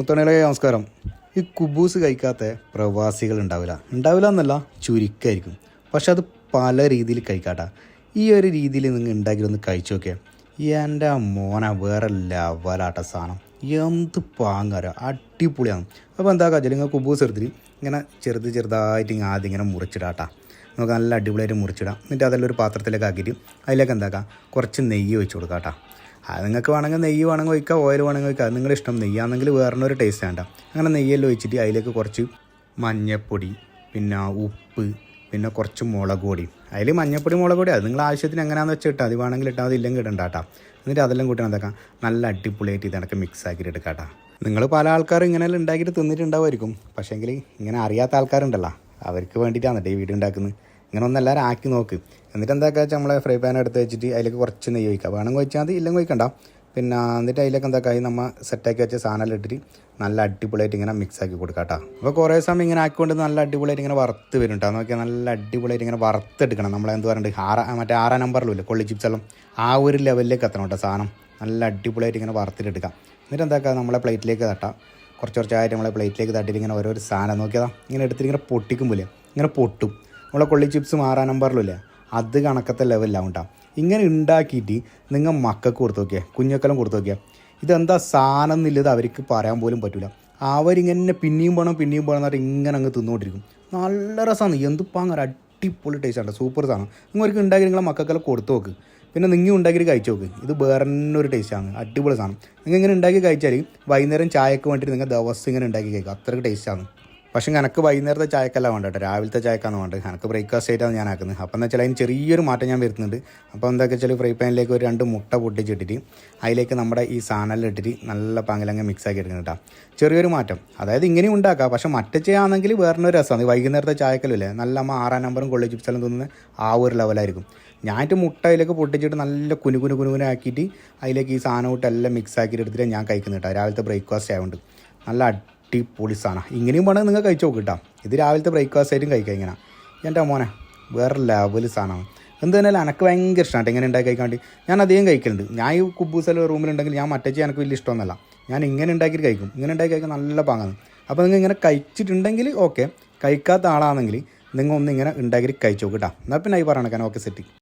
മുത്തണയിലെ നമസ്കാരം. ഈ കുബൂസ് കഴിക്കാത്ത പ്രവാസികൾ ഉണ്ടാവില്ല. ഉണ്ടാവില്ല എന്നല്ല ചുരുക്കമായിരിക്കും പക്ഷെ അത് പല രീതിയിൽ കഴിക്കാട്ട. ഈ ഒരു രീതിയിൽ നിങ്ങൾ ഉണ്ടാക്കി ഒന്ന് കഴിച്ചു നോക്കിയാൽ എന്റെ മോന വേറെ ലെവലാട്ട സാധനം. എന്ത് പാങ്ങാര. അടിപൊളിയാണ്. അപ്പോൾ എന്താ കാച്ചാൽ നിങ്ങൾ കുബൂസ് എടുത്തിട്ട് ഇങ്ങനെ ചെറുത് ചെറുതായിട്ട് ഇങ്ങനെ ആദ്യം ഇങ്ങനെ മുറിച്ചിടാട്ടാ. നമുക്ക് നല്ല അടിപൊളിയായിട്ട് മുറിച്ചിടാം. എന്നിട്ട് അതെല്ലാം ഒരു പാത്രത്തിലേക്ക് ആക്കിയിട്ട് അതിലേക്ക് എന്താക്കാം? കുറച്ച് നെയ്യ് വെച്ച് കൊടുക്കാം കേട്ടോ അത് നിങ്ങൾക്ക് വേണമെങ്കിൽ നെയ്യ് വേണമെങ്കിൽ ഒഴിക്കുക ഓയിൽ വേണമെങ്കിൽ ഒഴിക്കുക അത് നിങ്ങളുടെ ഇഷ്ടം. നെയ്യാണെങ്കിൽ വേറൊരു ടേസ്റ്റ് വേണ്ട. അങ്ങനെ നെയ്യെല്ലാം ഒഴിച്ചിട്ട് അതിലേക്ക് കുറച്ച് മഞ്ഞപ്പൊടി പിന്നെ ഉപ്പ് പിന്നെ കുറച്ച് മുളക് പൊടി. അതിൽ മഞ്ഞപ്പൊടി മുളക് പൊടി. അത് നിങ്ങൾ ആവശ്യത്തിന് എങ്ങനെയാണെന്ന് വെച്ചാൽ ഇട്ടാൽ അത് വേണമെങ്കിൽ ഇട്ടാൽ അത് ഇല്ലെങ്കിൽ ഇടണ്ട കേട്ടോ. എന്നിട്ട് അതെല്ലാം കൂട്ടി എന്താക്കാം? നല്ല അടിപൊളിയായിട്ട് ഇതൊക്കെ മിക്സ് ആക്കിയിട്ട് എടുക്കാം കേട്ടോ. നിങ്ങൾ പല ആൾക്കാരും ഇങ്ങനെയെല്ലാം ഉണ്ടാക്കിയിട്ട് തിന്നിട്ടുണ്ടാവുമായിരിക്കും. പക്ഷേങ്കിൽ ഇങ്ങനെ അറിയാത്ത ആൾക്കാരുണ്ടല്ലോ. അവർക്ക് വേണ്ടിയിട്ടാണ് ഈ വീഡിയോ ഉണ്ടാക്കുന്നത്. ഇങ്ങനെ ഒന്ന് എല്ലാവരും ആക്കി നോക്ക്. എന്നിട്ട് എന്താക്കുക വെച്ചാൽ നമ്മളെ ഫ്രൈ പാൻ എടുത്ത് വെച്ചിട്ട് അതിലേക്ക് കുറച്ച് നെയ്യ് ഒഴിക്കുക വേണമെങ്കിൽ കഴിച്ചാൽ മതി ഇല്ലെങ്കിൽ ഒഴിക്കണ്ട. പിന്നെ എന്നിട്ട് അതിലേക്ക് എന്താക്കുക ഈ നമ്മൾ സെറ്റാക്കി വെച്ച സാധനം ഇട്ടിട്ട് നല്ല അടിപൊളിയായിട്ട് ഇങ്ങനെ മിക്സ് ആക്കി കൊടുക്കാം കേട്ടോ അപ്പോൾ കുറേ സമയം ഇങ്ങനെ ആക്കിക്കൊണ്ട് നല്ല അടിപൊളിയായിട്ട് ഇങ്ങനെ വറുത്ത് വരും കേട്ടോ നോക്കിയാൽ നല്ല അടിപൊളിയായിട്ട് ഇങ്ങനെ വറുത്തെടുക്കണം. നമ്മളെന്ത് പറയുന്നത് ആറാ മറ്റേ ആറാം നമ്പറിലും കൊള്ളി ചിപ്സ് എല്ലാം. ആ ഒരു ലെവലിലേക്ക് എത്തണം കേട്ടോ സാധനം. നല്ല അടിപൊളിയായിട്ട് ഇങ്ങനെ വറുത്തിട്ടെടുക്കാം. എന്നിട്ട് എന്താക്കുക നമ്മളെ പ്ലേറ്റിലേക്ക് തട്ടാം. കുറച്ച് കുറച്ചായിട്ട് നമ്മളെ പ്ലേറ്റിലേക്ക് തട്ടിയിട്ട് ഇങ്ങനെ ഓരോ സാധനം നോക്കിയതാ. ഇങ്ങനെ എടുത്തിട്ട് ഇങ്ങനെ പൊട്ടിക്കുമ്പോലെ ഇങ്ങനെ പൊട്ടും. നമ്മളെ കൊള്ളി ചിപ്സ് മാറാൻ നമ്പറിലില്ലേ അത് കണക്കത്തെ ലെവലിലാവും കേട്ടോ ഇങ്ങനെ ഉണ്ടാക്കിയിട്ട് നിങ്ങൾ മക്കൾക്ക് കൊടുത്തു നോക്കിയാൽ കുഞ്ഞക്കെല്ലാം കൊടുത്തു നോക്കിയാൽ ഇതെന്താ സാധനം എന്നുള്ളത് അവർക്ക് പറയാൻ പോലും പറ്റില്ല അവരിങ്ങനെ പിന്നെയും പോകണം പിന്നെയും പോകണം എന്നിട്ട് ഇങ്ങനെ അങ്ങ് തിന്നുകൊണ്ടിരിക്കും നല്ല രസമാണ് എന്ത് അങ്ങനെ അടിപൊളി ടേസ്റ്റാണ് സൂപ്പർ സാധനം. നിങ്ങൾ ഒരിക്കലും ഉണ്ടാക്കി നിങ്ങളെ മക്കൾക്കെല്ലാം കൊടുത്തു നോക്ക്. പിന്നെ നിങ്ങൾ ഉണ്ടാക്കിയിട്ട് കഴിച്ചു നോക്ക്. ഇത് വേറെ ഒരു ടേസ്റ്റാണ് അടിപൊളി സാധനം. നിങ്ങൾ ഇങ്ങനെ ഉണ്ടാക്കി കഴിച്ചാൽ വൈകുന്നേരം ചായക്ക് വേണ്ടിയിട്ട് നിങ്ങൾ ദിവസം ഇങ്ങനെ ഉണ്ടാക്കി കഴിക്കുക അത്രയ്ക്ക് ടേസ്റ്റാണ് പക്ഷേ എനിക്ക് വൈകുന്നേരത്തെ ചായക്കല്ല വേണ്ട കേട്ടോ. രാവിലത്തെ ചായക്കാണ് വേണ്ടത്. എനിക്ക് ബ്രേക്ക്ഫാസ്റ്റ് ആയിട്ടാണ് ഞാൻ ആക്കുന്നത്. അപ്പോൾ എന്താ വെച്ചാൽ അതിന് ചെറിയൊരു മാറ്റം ഞാൻ വരുത്തുന്നുണ്ട്. അപ്പോൾ എന്താ വെച്ചാൽ ഫ്രൈ പാനിലേക്ക് ഒരു രണ്ട് മുട്ട പൊട്ടിച്ചിട്ടിട്ട് അതിലേക്ക് നമ്മുടെ ഈ സാധനം ഇട്ടിട്ട് നല്ല പാങ്ങിലങ്ങ് മിക്സ് ആക്കി എടുക്കണം കേട്ടോ. ചെറിയൊരു മാറ്റം. അതായത് ഇങ്ങനെയും ഉണ്ടാക്കാം. പക്ഷേ മറ്റേ ചെയ്യാണെങ്കിൽ വേറൊരു രസമാണ് വൈകുന്നേരത്തെ ചായക്കല്ലേ നല്ല അമ്മ ആറാം നമ്പറും കൊള്ളി ചിപ്സെല്ലാം തോന്നുന്നത് ആ ഒരു ലെവലായിരിക്കും ഞാനിട്ട് മുട്ട അതിലേക്ക് പൊട്ടിച്ചിട്ട് നല്ല കുനു കുനു കുനുകുന ആക്കിയിട്ട് അതിലേക്ക് ഈ സാധനം ഇട്ട് എല്ലാം മിക്സ് ആക്കിയിട്ട് എടുത്തിട്ട് ഞാൻ കഴിക്കുന്നത് കേട്ടോ. രാവിലത്തെ ബ്രേക്ക്ഫാസ്റ്റ് ആയതുകൊണ്ട് നല്ല അടിപൊളി സാധനം. ഇങ്ങനെയും വേണമെങ്കിൽ നിങ്ങൾ കഴിച്ചു നോക്ക് കേട്ടോ ഇത് രാവിലത്തെ ബ്രേക്ക്ഫാസ്റ്റ് ആയിട്ടും കഴിക്കാം ഇങ്ങനെ. എന്റെ മോനെ വേറെ ലെവൽ സാധനമാണ് എന്ത് തന്നെയല്ല എനിക്ക് ഭയങ്കര ഇഷ്ടമാണ് ഇങ്ങനെ ഉണ്ടാക്കി കഴിക്കാണ്ട് ഞാൻ അധികം കഴിക്കലുണ്ട്. ഞാൻ ഈ കുബൂസല റൂമിലുണ്ടെങ്കിൽ ഞാൻ മറ്റേ എനിക്ക് വലിയ ഇഷ്ടമൊന്നുമല്ല. ഞാൻ ഇങ്ങനെ ഉണ്ടാക്കിയിട്ട് കഴിക്കും. ഇങ്ങനെ ഉണ്ടാക്കി കഴിക്കാൻ നല്ല പാങ്ങാണ്. അപ്പോൾ നിങ്ങൾ ഇങ്ങനെ കഴിച്ചിട്ടുണ്ടെങ്കിൽ ഓക്കെ കഴിക്കാത്ത ആളാണെങ്കിൽ നിങ്ങൾ ഒന്ന് ഇങ്ങനെ ഉണ്ടാക്കി കഴിച്ചു നോക്കിട്ടാ. കേട്ടോ എന്നാൽ പിന്നെ ഈ പറയണക്കാൻ ഓക്കെ സെറ്റ്